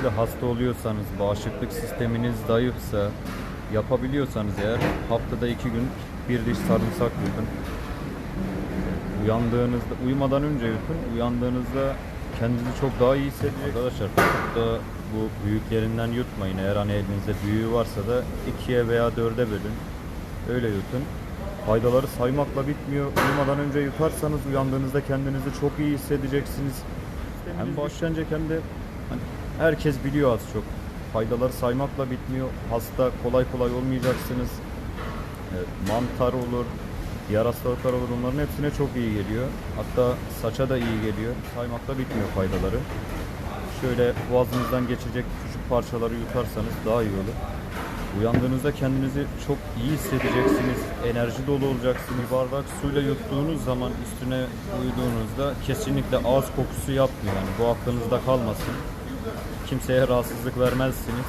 özellikle hasta oluyorsanız, bağışıklık sisteminiz zayıfsa, yapabiliyorsanız eğer haftada iki gün bir diş sarımsak yutun. Uyandığınızda, uyumadan önce yutun, uyandığınızda kendinizi çok daha iyi hissedeceksiniz. Arkadaşlar da bu büyüklerinden yutmayın. Eğer hani elinizde büyüğü varsa da ikiye veya dörde bölün. Öyle yutun. Faydaları saymakla bitmiyor. Uyumadan önce yutarsanız uyandığınızda kendinizi çok iyi hissedeceksiniz. Hem başlayınca hem de hani herkes biliyor az çok. Faydaları saymakla bitmiyor. Hasta kolay kolay olmayacaksınız. Mantar olur, diğer hastalıklar olur. Onların hepsine çok iyi geliyor. Hatta saça da iyi geliyor. Saymakla bitmiyor faydaları. Şöyle boğazınızdan geçecek küçük parçaları yutarsanız daha iyi olur. Uyandığınızda kendinizi çok iyi hissedeceksiniz. Enerji dolu olacaksınız. Bir bardak suyla yuttuğunuz zaman üstüne uyuduğunuzda kesinlikle ağız kokusu yapmıyor. Yani bu aklınızda kalmasın. Kimseye rahatsızlık vermezsiniz.